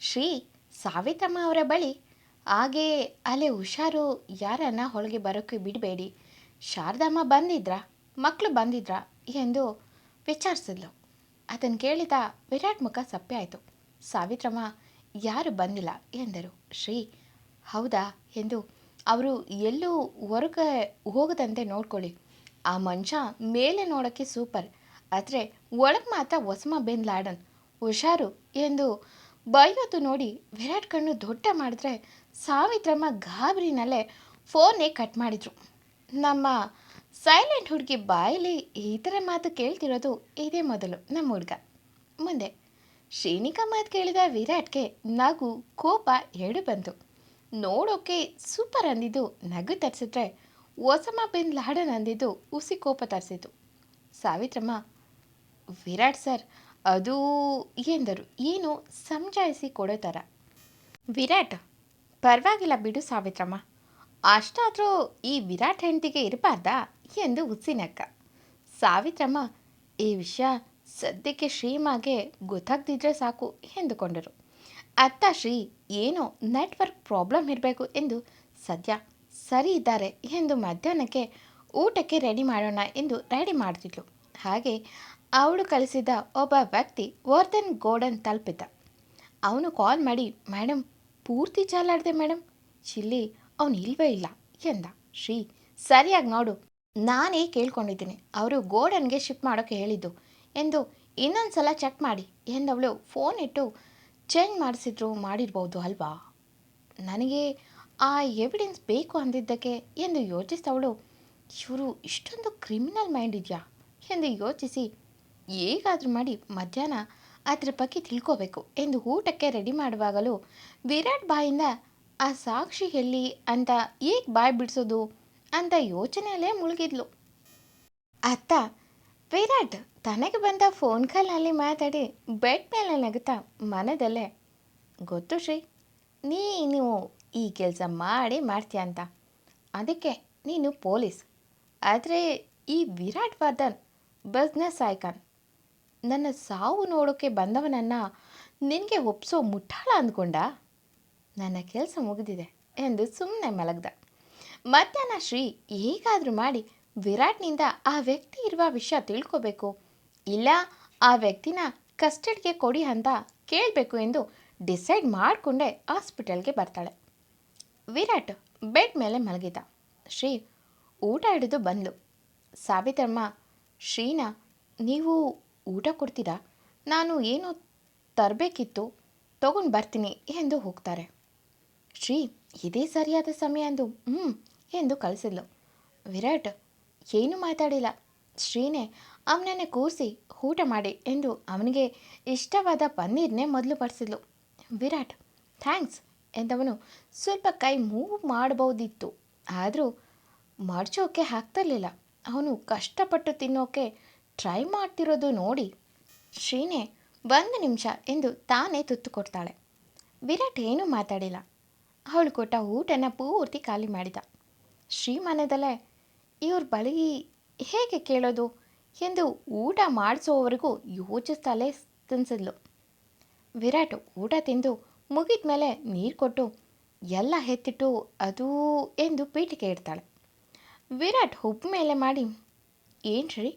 ಶ್ರೀ ಸಾವಿತ್ರಮ್ಮ ಅವರ ಬಳಿ. ಹಾಗೆ ಅಲ್ಲೇ ಹುಷಾರು ಯಾರನ್ನ ಹೊಳಗೆ ಬರೋಕ್ಕೆ ಬಿಡಬೇಡಿ. ಶಾರದಮ್ಮ ಬಂದಿದ್ರಾ? ಮಕ್ಕಳು ಬಂದಿದ್ರಾ? ಎಂದು ವಿಚಾರಿಸಿದ್ಲು. ಅದನ್ನು ಕೇಳಿದ ವಿರಾಟ್ ಮುಖ ಸಪ್ಪೆ ಆಯಿತು. ಸಾವಿತ್ರಮ್ಮ, ಯಾರು ಬಂದಿಲ್ಲ? ಎಂದರು. ಶ್ರೀ, ಹೌದಾ? ಎಂದು ಅವರು ಎಲ್ಲೂ ಹೊರಗೆ ಹೋಗದಂತೆ ನೋಡ್ಕೊಳ್ಳಿ. ಆ ಮನುಷ್ಯ ಮೇಲೆ ನೋಡೋಕ್ಕೆ ಸೂಪರ್. ಆದರೆ ಒಳಗೆ ಮಾತ್ರ ಒಸಮ ಬೆನ್ ಲಾಡನ್ ಹುಷಾರು ಎಂದು ಬೈಯೋದು ನೋಡಿ ವಿರಾಟ್ ಕಣ್ಣು ದೊಡ್ಡ ಮಾಡಿದ್ರೆ ಸಾವಿತ್ರಮ್ಮ ಗಾಬರಿನಲ್ಲೇ ಫೋನೇ ಕಟ್ ಮಾಡಿದ್ರು. ನಮ್ಮ ಸೈಲೆಂಟ್ ಹುಡುಗಿ ಬಾಯಲ್ಲಿ ಈ ಥರ ಮಾತು ಕೇಳ್ತಿರೋದು ಇದೇ ಮೊದಲು ನಮ್ಮ ಹುಡುಗ. ಮುಂದೆ ಶ್ರೀನಿಕಾ ಮಾತು ಕೇಳಿದ ವಿರಾಟ್ಗೆ ನಗು, ಕೋಪ ಎರಡು ಬಂತು ನೋಡೋಕೆ ಸೂಪರ್ ಅಂದಿದ್ದು ನಗು ತರಿಸಿದ್ರೆ ಒಸಮ ಬಿನ್ ಲಾಡನ್ ಅಂದಿದ್ದು ಉಸಿ ಕೋಪ ತರಿಸಿತು ಸಾವಿತ್ರಮ್ಮ, ವಿರಾಟ್ ಸರ್ ಅದು ಎಂದರು ಏನು ಸಂಜಾಯಿಸಿ ಕೊಡೋ ಥರ? ವಿರಾಟ್, ಪರವಾಗಿಲ್ಲ ಬಿಡು ಸಾವಿತ್ರಮ್ಮ. ಅಷ್ಟಾದರೂ ಈ ವಿರಾಟ್ ಹೆಂಡತಿಗೆ ಇರಬಾರ್ದಾ ಎಂದು ಉಸಿನಕ್ಕ ಸಾವಿತ್ರಮ್ಮ, ಈ ವಿಷಯ ಸದ್ಯಕ್ಕೆ ಶ್ರೀಮಾಗೆ ಗೊತ್ತಾಗ್ದಿದ್ರೆ ಸಾಕು ಎಂದುಕೊಂಡರು. ಅತ್ತ ಶ್ರೀ, ಏನೋ ನೆಟ್ವರ್ಕ್ ಪ್ರಾಬ್ಲಮ್ ಇರಬೇಕು ಎಂದು ಸದ್ಯ ಸರಿ ಇದ್ದಾರೆ ಎಂದು ಮಧ್ಯಾಹ್ನಕ್ಕೆ ಊಟಕ್ಕೆ ರೆಡಿ ಮಾಡೋಣ ಎಂದು ರೆಡಿ ಮಾಡ್ತಿದ್ಲು. ಹಾಗೆ ಅವಳು ಕಲಿಸಿದ ಒಬ್ಬ ವ್ಯಕ್ತಿ ವರ್ಧನ್ ಗೋಡನ್ ತಲುಪಿದ್ದ. ಅವನು ಕಾಲ್ ಮಾಡಿ ಮೇಡಮ್ ಪೂರ್ತಿ ಚಾಲಾಡಿದೆ ಮೇಡಮ್ ಚಿಲ್ಲಿ, ಅವನು ಇಲ್ವೇ ಇಲ್ಲ, ಎಂದ. ಶ್ರೀ, ಸರಿಯಾಗಿ ನೋಡು, ನಾನೇ ಕೇಳ್ಕೊಂಡಿದ್ದೀನಿ. ಅವರು ಗೋಡನ್ಗೆ ಶಿಫ್ಟ್ ಮಾಡೋಕ್ಕೆ ಹೇಳಿದ್ದು. ಎಂದು ಇನ್ನೊಂದು ಸಲ ಚೆಕ್ ಮಾಡಿ, ಎಂದವಳು ಫೋನ್ ಇಟ್ಟು, ಚೇಂಜ್ ಮಾಡಿಸಿದ್ರು ಮಾಡಿರ್ಬೋದು ಅಲ್ವಾ? ನನಗೆ ಆ ಎವಿಡೆನ್ಸ್ ಬೇಕು ಅಂದಿದ್ದಕ್ಕೆ, ಎಂದು ಯೋಚಿಸಿದವಳು, ಇವರು ಇಷ್ಟೊಂದು ಕ್ರಿಮಿನಲ್ ಮೈಂಡ್ ಇದೆಯಾ? ಎಂದು ಯೋಚಿಸಿ ಹೇಗಾದರೂ ಮಾಡಿ ಮಧ್ಯಾಹ್ನ ಅದರ ಬಗ್ಗೆ ತಿಳ್ಕೋಬೇಕು ಎಂದು ಊಟಕ್ಕೆ ರೆಡಿ ಮಾಡುವಾಗಲೂ ವಿರಾಟ್ ಬಾಯಿಂದ, ಆ ಸಾಕ್ಷಿ ಎಲ್ಲಿ ಅಂತ ಹೇಗೆ ಬಾಯಿ ಬಿಡಿಸೋದು? ಅಂತ ಯೋಚನೆಯಲ್ಲೇ ಮುಳುಗಿದ್ಲು. ಅತ್ತ ವಿರಾಟ್ ತನಗೆ ಬಂದ ಫೋನ್ ಕಾಲ್ನಲ್ಲಿ ಮಾತಾಡಿ ಬೆಡ್ ಮೇಲೆ ನಗುತ್ತಾ ಮನದಲ್ಲೇ, ಗೊತ್ತು ಶ್ರೀ, ನೀನು ಈ ಕೆಲಸ ಮಾಡಿ ಮಾಡ್ತೀಯ ಅಂತ. ಅದಕ್ಕೆ ನೀನು ಪೊಲೀಸ್. ಆದರೆ ಈ ವಿರಾಟ್ ವರ್ಧನ್ ಬಿಸ್ನೆಸ್ ಐಕಾನ್ ನನ್ನ ಸಾವು ನೋಡೋಕ್ಕೆ ಬಂದವನನ್ನು ನಿನಗೆ ಒಪ್ಸೋ ಮುಠಾಳ ಅಂದ್ಕೊಂಡ? ನನ್ನ ಕೆಲಸ ಮುಗಿದಿದೆ ಎಂದು ಸುಮ್ಮನೆ ಮಲಗ್ದ. ಮಧ್ಯಾಹ್ನ ಶ್ರೀ ಹೇಗಾದರೂ ಮಾಡಿ ವಿರಾಟ್ನಿಂದ ಆ ವ್ಯಕ್ತಿ ಇರುವ ವಿಷಯ ತಿಳ್ಕೋಬೇಕು. ಇಲ್ಲ, ಆ ವ್ಯಕ್ತಿನ ಕಸ್ಟಡಿಗೆ ಕೊಡಿ ಅಂತ ಕೇಳಬೇಕು ಎಂದು ಡಿಸೈಡ್ ಮಾಡಿಕೊಂಡೇ ಹಾಸ್ಪಿಟಲ್ಗೆ ಬರ್ತಾಳೆ. ವಿರಾಟ್ ಬೆಡ್ ಮೇಲೆ ಮಲಗಿದ. ಶ್ರೀ ಊಟ ಹಿಡಿದು ಬಂದು ಸಾವಿತ್ರಮ್ಮ, ಶ್ರೀನಾ, ನೀವು ಊಟ ಕೊಡ್ತೀರಾ? ನಾನು ಏನು ತರಬೇಕಿತ್ತು? ತಗೊಂಡು ಬರ್ತೀನಿ ಎಂದು ಹೋಗ್ತಾರೆ. ಶ್ರೀ, ಇದೇ ಸರಿಯಾದ ಸಮಯ ಎಂದು ಹ್ಞೂ ಎಂದು ಕಳಿಸಿದ್ಲು. ವಿರಾಟ್, ಏನೂ ಮಾತಾಡಿಲ್ಲ? ಶ್ರೀನೇ, ಅವನನ್ನೇ ಕೂರಿಸಿ ಊಟ ಮಾಡಿ ಎಂದು ಅವನಿಗೆ ಇಷ್ಟವಾದ ಪನ್ನೀರ್ನೇ ಮೊದಲು ಬಡಿಸಿದ್ಲು ವಿರಾಟ್, ಥ್ಯಾಂಕ್ಸ್ ಎಂದವನು ಸ್ವಲ್ಪ ಕೈ ಮೂವ್ ಮಾಡಬಹುದಿತ್ತು ಆದರೂ ಮಡ್ಚೋಕೆ ಆಗ್ತಿರ್ಲಿಲ್ಲ. ಅವನು ಕಷ್ಟಪಟ್ಟು ತಿನ್ನೋಕೆ ಟ್ರೈ ಮಾಡ್ತಿರೋದು ನೋಡಿ. ಶ್ರೀನೇ, ಒಂದು ನಿಮಿಷ ಎಂದು ತಾನೇ ತುತ್ತು ಕೊಡ್ತಾಳೆ. ವಿರಾಟ್ ಏನೂ ಮಾತಾಡಿಲ್ಲ. ಅವಳು ಕೊಟ್ಟ ಊಟನ ಪೂರ್ತಿ ಖಾಲಿ ಮಾಡಿದ. ಶ್ರೀ ಮನೆದಲ್ಲೇ ಇವ್ರ ಬಳಿ ಹೇಗೆ ಕೇಳೋದು ಎಂದು ಊಟ ಮಾಡಿಸೋವರೆಗೂ ಯೋಚಿಸ್ತಲೇ ತಿನ್ಸಿದ್ಲು. ವಿರಾಟ್ ಊಟ ತಿಂದು ಮುಗಿದ ಮೇಲೆ ನೀರು ಕೊಟ್ಟು, ಎಲ್ಲ ಎತ್ತಿಟ್ಟು ಅದು ಎಂದು ಪೀಠಿಕೆ ಇಡ್ತಾಳೆ. ವಿರಾಟ್ ಹುಬ್ಬು ಮೇಲೆ ಮಾಡಿ ಏನು ಶ್ರೀ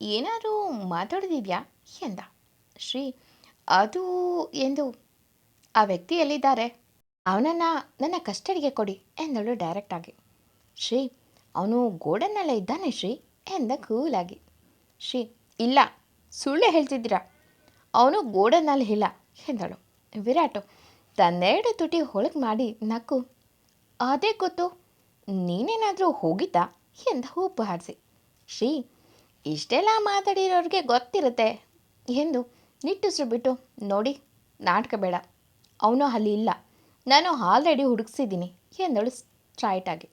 ಏನಾದರೂ ಮಾತಾಡೋದಿದೆಯಾ? ಎಂದ. ಶ್ರೀ, ಅದು ಎಂದು. ಆ ವ್ಯಕ್ತಿ ಎಲ್ಲಿದ್ದಾರೆ? ಅವನನ್ನು ನನ್ನ ಕಸ್ಟಡಿಗೆ ಕೊಡಿ ಎಂದಳು ಡೈರೆಕ್ಟಾಗಿ ಶ್ರೀ, ಅವನು ಗೋಡನ್ನಲ್ಲೇ ಇದ್ದಾನೆ ಶ್ರೀ ಎಂದ ಕೂಲಾಗಿ. ಶ್ರೀ, ಇಲ್ಲ, ಸುಳ್ಳು ಹೇಳ್ತಿದ್ದೀರಾ? ಅವನು ಗೋಡನ್ನಲ್ಲಿ ಇಲ್ಲ ಎಂದಳು. ವಿರಾಟು, ತನ್ನೆರಡು ತುಟಿ ಹೊಳಗೆ ಮಾಡಿ ನಕ್ಕು. ಅದೇ ಗೊತ್ತು, ನೀನೇನಾದರೂ ಹೋಗಿದ್ದ? ಎಂದ ಉಪ್ಪು ಹಾರಿಸಿ ಶ್ರೀ ಇಷ್ಟೆಲ್ಲ ಮಾತಾಡಿರೋರಿಗೆ ಗೊತ್ತಿರುತ್ತೆ. ಎಂದು ನಿಟ್ಟುಸಿರು ಬಿಟ್ಟು, ನೋಡಿ, ನಾಟಕ ಬೇಡ. ಅವನು ಅಲ್ಲಿ ಇಲ್ಲ. ನಾನು ಆಲ್ರೆಡಿ ಹುಡುಕ್ಸಿದ್ದೀನಿ, ಎಂದಳು ಸ್ಟ್ರೈಟಾಗಿ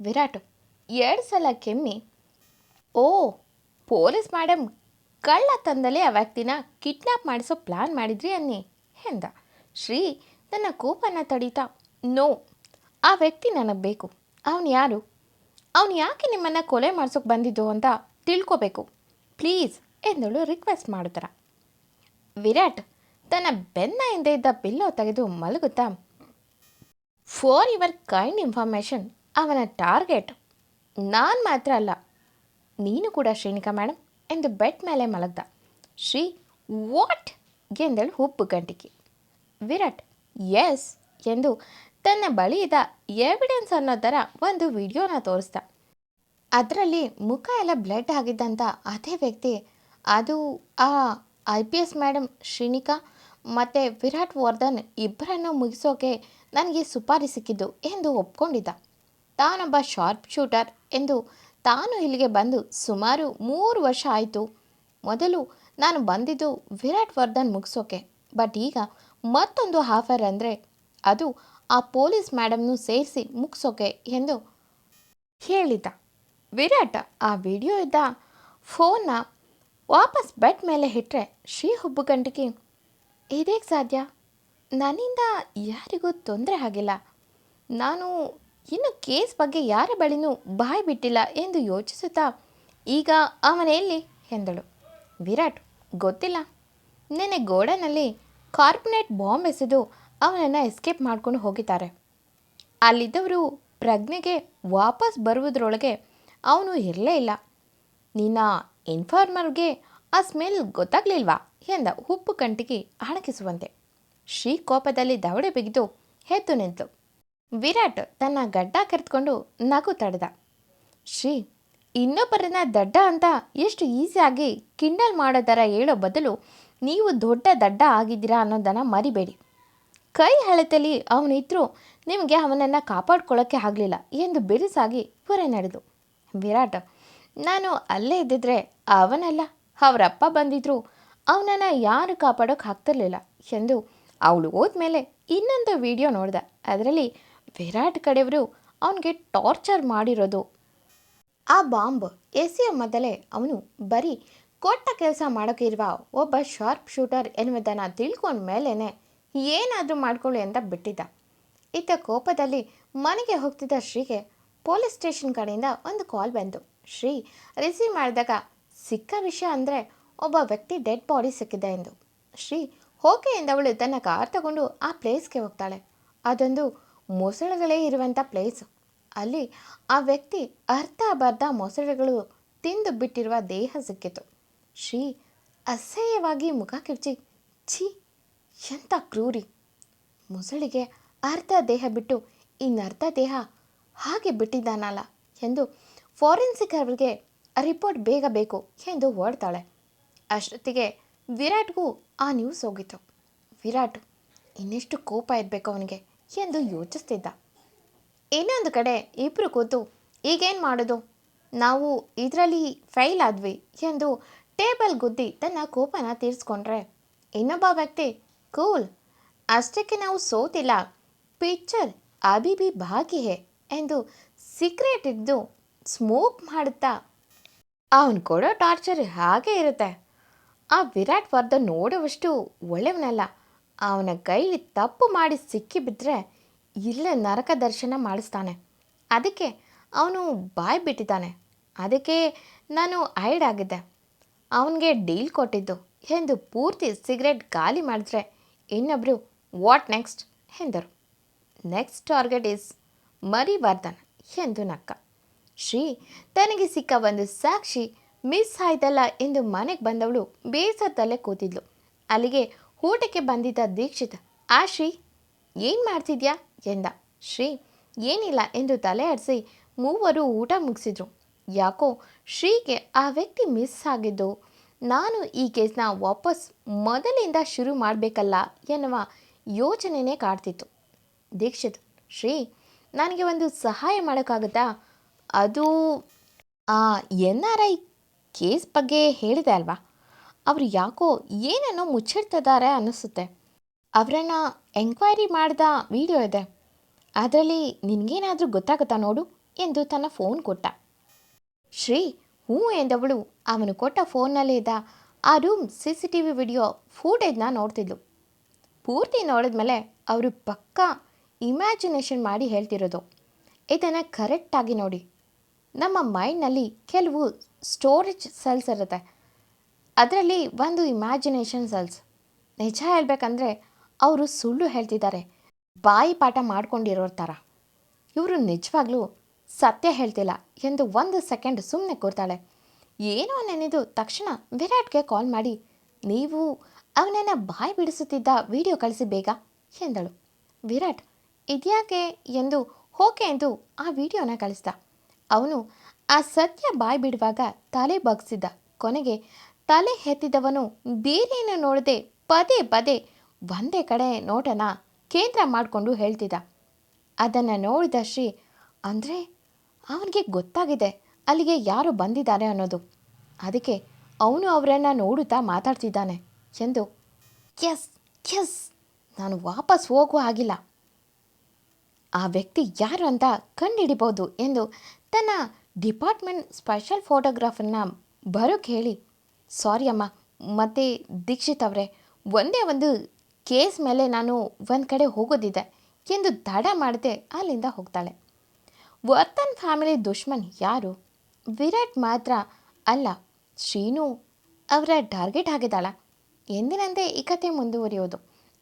ವಿರಾಟ್, ಎರಡು ಸಲ ಕೆಮ್ಮಿ. ಓ, ಪೊಲೀಸ್ ಮೇಡಮ್ ಕಳ್ಳ ತಂದಲೇ ಆ ವ್ಯಕ್ತಿನ ಕಿಡ್ನಾಪ್ ಮಾಡಿಸೋ ಪ್ಲ್ಯಾನ್ ಮಾಡಿದ್ರಿ ಅನ್ನಿ, ಎಂದ. ಶ್ರೀ, ನನ್ನ ಕೋಪನ ತಡೀತಾ, ನೋ, ಆ ವ್ಯಕ್ತಿ ನನಗೆ ಬೇಕು. ಅವನು ಯಾರು? ಅವನು ಯಾಕೆ ನಿಮ್ಮನ್ನು ಕೊಲೆ ಮಾಡಿಸೋಕೆ ಬಂದಿದ್ದು ಅಂತ ತಿಳ್ಕೋಬೇಕು. ಪ್ಲೀಸ್ ಎಂದಳು ರಿಕ್ವೆಸ್ಟ್ ಮಾಡುತ್ತರ ವಿರಾಟ್ ತನ್ನ ಬೆನ್ನ ಹಿಂದೆ ಇದ್ದ ಪಿಲ್ಲೋ ತೆಗೆದು ಮಲಗುತ್ತಾ ಫಾರ್ ಯುವರ್ ಕೈಂಡ್ ಇನ್ಫಾರ್ಮೇಷನ್ ಅವನ ಟಾರ್ಗೆಟ್ ನಾನು ಮಾತ್ರ ಅಲ್ಲ, ನೀನು ಕೂಡ ಶ್ರೀನಿಕಾ ಮೇಡಮ್ ಎಂದು ಬೆಡ್ ಮೇಲೆ ಮಲಗ್ದ ಶ್ರೀ ವಾಟ್ ಎಂದಳು ಹುಬ್ಬು ಗಂಟಿಕೆ. ವಿರಾಟ್ ಎಸ್ ಎಂದು ತನ್ನ ಬಳಿ ಇದ್ದ ಎವಿಡೆನ್ಸ್ ಅನ್ನೋ ಥರ ಒಂದು ವಿಡಿಯೋನ ತೋರಿಸ್ದ ಅದರಲ್ಲಿ ಮುಖ ಎಲ್ಲ ಬ್ಲಡ್ ಆಗಿದ್ದಂಥ ಅದೇ ವ್ಯಕ್ತಿ, ಅದು ಆ I P S madam Shrinika ಮತ್ತು ವಿರಾಟ್ ವರ್ಧನ್ ಇಬ್ಬರನ್ನು ಮುಗಿಸೋಕೆ ನನಗೆ ಸುಪಾರಿ ಸಿಕ್ಕಿದ್ದು ಎಂದು ಒಪ್ಕೊಂಡಿದ್ದ. ತಾನೊಬ್ಬ ಶಾರ್ಪ್ ಶೂಟರ್ ಎಂದು ತಾನು ಇಲ್ಲಿಗೆ ಬಂದು ಸುಮಾರು ಮೂರು ವರ್ಷ ಆಯಿತು. ಮೊದಲು ನಾನು ಬಂದಿದ್ದು ವಿರಾಟ್ ವರ್ಧನ್ ಮುಗಿಸೋಕೆ, ಬಟ್ ಈಗ ಮತ್ತೊಂದು ಆಫರ್ ಅಂದರೆ ಅದು ಆ ಪೊಲೀಸ್ ಮೇಡಮ್ನು ಸೇರಿಸಿ ಮುಗಿಸೋಕೆ ಎಂದು ಹೇಳಿದ್ದ. ವಿರಾಟ್ ಆ ವಿಡಿಯೋ ಇದ್ದ ಫೋನ್ನ ವಾಪಸ್ ಬೆಡ್ ಮೇಲೆ ಇಟ್ಟರೆ ಶ್ರೀ ಹುಬ್ಬುಗಂಟಿಗೆ ಇದೇಗೆ ಸಾಧ್ಯ? ನನ್ನಿಂದ ಯಾರಿಗೂ ತೊಂದರೆ ಆಗಿಲ್ಲ. ನಾನು ಇನ್ನು ಕೇಸ್ ಬಗ್ಗೆ ಯಾರ ಬಳಿನೂ ಬಾಯಿ ಬಿಟ್ಟಿಲ್ಲ ಎಂದು ಯೋಚಿಸುತ್ತಾ, ಈಗ ಅವನೆಲ್ಲಿ ಎಂದಳು. ವಿರಾಟ್, ಗೊತ್ತಿಲ್ಲ. ನಿನ್ನೆ ಗೋಡನಲ್ಲಿ ಕಾರ್ಪೊನೇಟ್ ಬಾಂಬ್ ಎಸೆದು ಅವನನ್ನು ಎಸ್ಕೇಪ್ ಮಾಡ್ಕೊಂಡು ಹೋಗಿದ್ದಾರೆ. ಅಲ್ಲಿದ್ದವರು ಪ್ರಜ್ಞೆಗೆ ವಾಪಸ್ ಬರುವುದರೊಳಗೆ ಅವನು ಇರಲೇ ಇಲ್ಲ. ನಿನ್ನ ಇನ್ಫಾರ್ಮರ್ಗೆ ಆ ಸ್ಮೆಲ್ ಗೊತ್ತಾಗ್ಲಿಲ್ವಾ? ಎಂದ ಉಪ್ಪು ಕಂಟಿಗೆ ಅಣಕಿಸುವಂತೆ. ಶ್ರೀ ಕೋಪದಲ್ಲಿ ದವಡೆ ಬಿಗಿದು ಎದ್ದು ನಿಂತು. ವಿರಾಟ್ ತನ್ನ ಗಡ್ಡ ಕರೆದುಕೊಂಡು ನಗು ತಡೆದ. ಶ್ರೀ, ಇನ್ನೊಬ್ಬರನ್ನ ದಡ್ಡ ಅಂತ ಎಷ್ಟು ಈಸಿಯಾಗಿ ಕಿಂಡಲ್ ಮಾಡೋ ಥರ ಹೇಳೋ ಬದಲು ನೀವು ದೊಡ್ಡ ದಡ್ಡ ಆಗಿದ್ದೀರಾ ಅನ್ನೋದನ್ನು ಮರಿಬೇಡಿ. ಕೈ ಹಳೆತಲ್ಲಿ ಅವನಿದ್ರೂ ನಿಮಗೆ ಅವನನ್ನು ಕಾಪಾಡ್ಕೊಳ್ಳೋಕ್ಕೆ ಆಗಲಿಲ್ಲ ಎಂದು ಬಿರುಸಾಗಿ ಹೊರೆ ನಡೆದು. ವಿರಾಟ್, ನಾನು ಅಲ್ಲೇ ಇದ್ದಿದ್ರೆ ಅವನಲ್ಲ, ಅವರಪ್ಪ ಬಂದಿದ್ರು. ಅವನನ್ನು ಯಾರು ಕಾಪಾಡೋಕೆ ಆಗ್ತಿರ್ಲಿಲ್ಲ ಎಂದು ಅವಳು ಹೋದ್ಮೇಲೆ ಇನ್ನೊಂದು ವಿಡಿಯೋ ನೋಡ್ದ. ಅದರಲ್ಲಿ ವಿರಾಟ್ ಕಡೆಯವರು ಅವನಿಗೆ ಟಾರ್ಚರ್ ಮಾಡಿರೋದು. ಆ ಬಾಂಬ್ ಎಸೆಯೋ ಮೊದಲೇ ಅವನು ಬರೀ ಕೊಟ್ಟ ಕೆಲಸ ಮಾಡೋಕೆ ಇರುವ ಒಬ್ಬ ಶಾರ್ಪ್ ಶೂಟರ್ ಎನ್ನುವುದನ್ನು ತಿಳ್ಕೊಂಡ ಮೇಲೇ ಏನಾದರೂ ಮಾಡ್ಕೊಳ್ಳಿ ಅಂತ ಬಿಟ್ಟಿದ್ದ. ಇತ್ತ ಕೋಪದಲ್ಲಿ ಮನೆಗೆ ಹೋಗ್ತಿದ್ದ ಶ್ರೀಗೆ ಪೊಲೀಸ್ ಸ್ಟೇಷನ್ ಕಡೆಯಿಂದ ಒಂದು ಕಾಲ್ ಬಂತು. ಶ್ರೀ, ರಿಸೀವ್ ಮಾಡಿದಾಗ ಸಿಕ್ಕ ವಿಷಯ ಅಂದರೆ ಒಬ್ಬ ವ್ಯಕ್ತಿ ಡೆಡ್ ಬಾಡಿ ಸಿಕ್ಕಿದೆ ಎಂದು. ಶ್ರೀ ಓಕೆ ಎಂದವಳು ತನ್ನ ಕಾರ್ ತಗೊಂಡು ಆ ಪ್ಲೇಸ್ಗೆ ಹೋಗ್ತಾಳೆ. ಅದೊಂದು ಮೊಸಳೆಗಳೇ ಇರುವಂಥ ಪ್ಲೇಸು. ಅಲ್ಲಿ ಆ ವ್ಯಕ್ತಿ ಅರ್ಧ ಬರ್ಧ ಮೊಸಳೆಗಳು ತಿಂದು ಬಿಟ್ಟಿರುವ ದೇಹ ಸಿಕ್ಕಿತು. ಶ್ರೀ, ಅಸಹ್ಯವಾಗಿ ಮುಖ ಕಿರ್ಚಿ, ಛೀ ಎಂಥ ಕ್ರೂರಿ. ಮೊಸಳಿಗೆ ಅರ್ಧ ದೇಹ ಬಿಟ್ಟು ಇನ್ನರ್ಧ ದೇಹ ಹಾಗೆ ಬಿಟ್ಟಿದ್ದಾನಲ್ಲ ಎಂದು ಫಾರೆನ್ಸಿಕ್ ಅವರಿಗೆ ರಿಪೋರ್ಟ್ ಬೇಗ ಬೇಕು ಎಂದು ಓಡ್ತಾಳೆ ಅಷ್ಟೊತ್ತಿಗೆ ವಿರಾಟ್ಗೂ ಆ ನ್ಯೂಸ್ ಹೋಗಿತ್ತು. ವಿರಾಟ್, ಇನ್ನೆಷ್ಟು ಕೋಪ ಇರಬೇಕು ಅವನಿಗೆ ಎಂದು ಯೋಚಿಸ್ತಿದ್ದ. ಇನ್ನೊಂದು ಕಡೆ ಇಬ್ಬರು ಕೂತು, ಈಗೇನು ಮಾಡೋದು? ನಾವು ಇದರಲ್ಲಿ ಫೈಲ್ ಆದ್ವಿ ಎಂದು ಟೇಬಲ್ ಗುದ್ದಿ ತನ್ನ ಕೋಪನ ತೀರಿಸ್ಕೊಂಡ್ರೆ. ಇನ್ನೊಬ್ಬ ವ್ಯಕ್ತಿ ಕೂಲ್ ಅಷ್ಟಕ್ಕೆ ನಾವು ಸೋತಿಲ್ಲ. ಪಿಕ್ಚರ್ ಅಬಿಬಿ ಬಾಕಿ ಹೇ ಎಂದು ಸೀಕ್ರೆಟ್ ಇದ್ದು ಸ್ಮೋಕ್ ಮಾಡುತ್ತಾ, ಅವನು ಕೊಡೋ ಟಾರ್ಚರ್ ಹಾಗೆ ಇರುತ್ತೆ. ಆ ವಿರಾಟ್ ವರ್ಧನ್ ನೋಡುವಷ್ಟು ಒಳ್ಳೆಯವನಲ್ಲ. ಅವನ ಕೈಲಿ ತಪ್ಪು ಮಾಡಿ ಸಿಕ್ಕಿಬಿದ್ರೆ ಇಲ್ಲೇ ನರಕ ದರ್ಶನ ಮಾಡಿಸ್ತಾನೆ. ಅದಕ್ಕೆ ಅವನು ಬಾಯಿ ಬಿಟ್ಟಿದ್ದಾನೆ. ಅದಕ್ಕೆ ನಾನು ಐಡ್ ಆಗಿದ್ದೆ. ಅವನಿಗೆ ಡೀಲ್ ಕೊಟ್ಟಿದ್ದು ಎಂದು ಪೂರ್ತಿ ಸಿಗರೆಟ್ ಖಾಲಿ ಮಾಡಿದ್ರೆ ಇನ್ನೊಬ್ಬರು ವಾಟ್ ನೆಕ್ಸ್ಟ್ ಎಂದರು. ನೆಕ್ಸ್ಟ್ ಟಾರ್ಗೆಟ್ ಈಸ್ ಮರಿವರ್ಧನ್ ಎಂದು ನಕ್ಕ. ಶ್ರೀ, ತನಗೆ ಸಿಕ್ಕ ಒಂದು ಸಾಕ್ಷಿ ಮಿಸ್ ಆಯ್ತಲ್ಲ ಎಂದು ಮನೆಗೆ ಬಂದವಳು ಬೇಸತ್ತಲ್ಲೇ ಕೂತಿದ್ಲು. ಅಲ್ಲಿಗೆ ಊಟಕ್ಕೆ ಬಂದಿದ್ದ ದೀಕ್ಷಿತ್, ಆ ಶ್ರೀ, ಏನು ಮಾಡ್ತಿದ್ಯಾ? ಎಂದ. ಶ್ರೀ, ಏನಿಲ್ಲ ಎಂದು ತಲೆ ಆಡಿಸಿ ಮೂವರು ಊಟ ಮುಗಿಸಿದ್ರು. ಯಾಕೋ ಶ್ರೀಗೆ ಆ ವ್ಯಕ್ತಿ ಮಿಸ್ ಆಗಿದ್ದು, ನಾನು ಈ ಕೇಸ್ನ ವಾಪಸ್ ಮೊದಲಿಂದ ಶುರು ಮಾಡಬೇಕಲ್ಲ ಎನ್ನುವ ಯೋಚನೆನೇ ಕಾಡ್ತಿತ್ತು. ದೀಕ್ಷಿತ್, ಶ್ರೀ ನನಗೆ ಒಂದು ಸಹಾಯ ಮಾಡೋಕ್ಕಾಗುತ್ತಾ? ಅದು, ಆ, ಎನ್ ಆರ್ ಐ ಕೇಸ್ ಬಗ್ಗೆ ಹೇಳಿದೆ ಅಲ್ವಾ? ಅವರು ಯಾಕೋ ಏನನ್ನೋ ಮುಚ್ಚಿಡ್ತಿದ್ದಾರೆ ಅನ್ನಿಸುತ್ತೆ. ಅವರನ್ನು ಎಂಕ್ವೈರಿ ಮಾಡಿದ ವಿಡಿಯೋ ಇದೆ. ಅದರಲ್ಲಿ ನಿನಗೇನಾದರೂ ಗೊತ್ತಾಗುತ್ತಾ ನೋಡು ಎಂದು ತನ್ನ ಫೋನ್ ಕೊಟ್ಟ. ಶ್ರೀ ಹ್ಞೂ ಎಂದವಳು ಅವನು ಕೊಟ್ಟ ಫೋನ್ನಲ್ಲಿದ್ದ ಆ room C C T V video ಫೂಟೇಜ್ನ ನೋಡ್ತಿದ್ಲು. ಪೂರ್ತಿ ನೋಡಿದ್ಮೇಲೆ ಅವರು ಪಕ್ಕಾ ಇಮ್ಯಾಜಿನೇಷನ್ ಮಾಡಿ ಹೇಳ್ತಿರೋದು. ಇದನ್ನು ಕರೆಕ್ಟಾಗಿ ನೋಡಿ. ನಮ್ಮ ಮೈಂಡ್ನಲ್ಲಿ ಕೆಲವು ಸ್ಟೋರೇಜ್ ಸೆಲ್ಸ್ ಇರುತ್ತೆ. ಅದರಲ್ಲಿ ಒಂದು ಇಮ್ಯಾಜಿನೇಷನ್ ಸೆಲ್ಸ್ ನಿಜ ಹೇಳಬೇಕಂದ್ರೆ ಅವರು ಸುಳ್ಳು ಹೇಳ್ತಿದ್ದಾರೆ. ಬಾಯಿ ಪಾಠ ಮಾಡ್ಕೊಂಡಿರೋರ ಥರ. ಇವರು ನಿಜವಾಗ್ಲೂ ಸತ್ಯ ಹೇಳ್ತಿಲ್ಲ ಎಂದು ಒಂದು ಸೆಕೆಂಡ್ ಸುಮ್ಮನೆ ಕೂರ್ತಾಳೆ. ಏನೋ ನೆನೆದು ತಕ್ಷಣ ವಿರಾಟ್ಗೆ ಕಾಲ್ ಮಾಡಿ, ನೀವು ಅವನನ್ನು ಬಾಯಿ ಬಿಡಿಸುತ್ತಿದ್ದ ವಿಡಿಯೋ ಕಳಿಸಿ ಬೇಗ, ಎಂದಳು. ವಿರಾಟ್ ಇದ್ಯಾಕೆ ಎಂದು ಹೋಕೆ ಎಂದು ಆ ವಿಡಿಯೋನ ಕಳಿಸ್ದ. ಅವನು ಆ ಸತ್ಯ ಬಾಯಿ ಬಿಡುವಾಗ ತಲೆ ಬಗ್ಸಿದ್ದ ಕೊನೆಗೆ ತಲೆ ಎತ್ತಿದವನು ಬೇರೇನು ನೋಡದೆ ಪದೇ ಪದೇ ಒಂದೇ ಕಡೆ ನೋಟನ ಕೇಂದ್ರ ಮಾಡಿಕೊಂಡು ಹೇಳ್ತಿದ್ದ. ಅದನ್ನು ನೋಡಿದ ಶ್ರೀ, ಅಂದರೆ ಅವನಿಗೆ ಗೊತ್ತಾಗಿದೆ ಅಲ್ಲಿಗೆ ಯಾರು ಬಂದಿದ್ದಾರೆ ಅನ್ನೋದು. ಅದಕ್ಕೆ ಅವನು ಅವರನ್ನು ನೋಡುತ್ತಾ ಮಾತಾಡ್ತಿದ್ದಾನೆ ಎಂದು ಎಸ್ ಎಸ್ ನಾನು ವಾಪಸ್ ಹೋಗುವ ಆಗಿಲ್ಲ. ಆ ವ್ಯಕ್ತಿ ಯಾರು ಅಂತ ಕಂಡುಹಿಡಿಬೋದು ಎಂದು ತನ್ನ ಡಿಪಾರ್ಟ್ಮೆಂಟ್ ಸ್ಪೆಷಲ್ ಫೋಟೋಗ್ರಾಫರ್ನ ಬರೋಕ್ಕೆ ಹೇಳಿ, ಸಾರಿ ಅಮ್ಮ, ಮತ್ತು ದೀಕ್ಷಿತ್ ಅವರೇ, ಒಂದೇ ಒಂದು ಕೇಸ್ ಮೇಲೆ ನಾನು ಒಂದು ಕಡೆ ಹೋಗೋದಿದೆ ಎಂದು ದಡ ಮಾಡದೆ ಅಲ್ಲಿಂದ ಹೋಗ್ತಾಳೆ. ವರ್ತನ್ ಫ್ಯಾಮಿಲಿ ದುಶ್ಮನ್ ಯಾರು? ವಿರಾಟ್ ಮಾತ್ರ ಅಲ್ಲ, ಶ್ರೀನು ಅವರ ಟಾರ್ಗೆಟ್ ಆಗಿದ್ದಾಳ. ಎಂದಿನಂತೆ ಈ ಕಥೆ ಮುಂದುವರಿಯೋದು.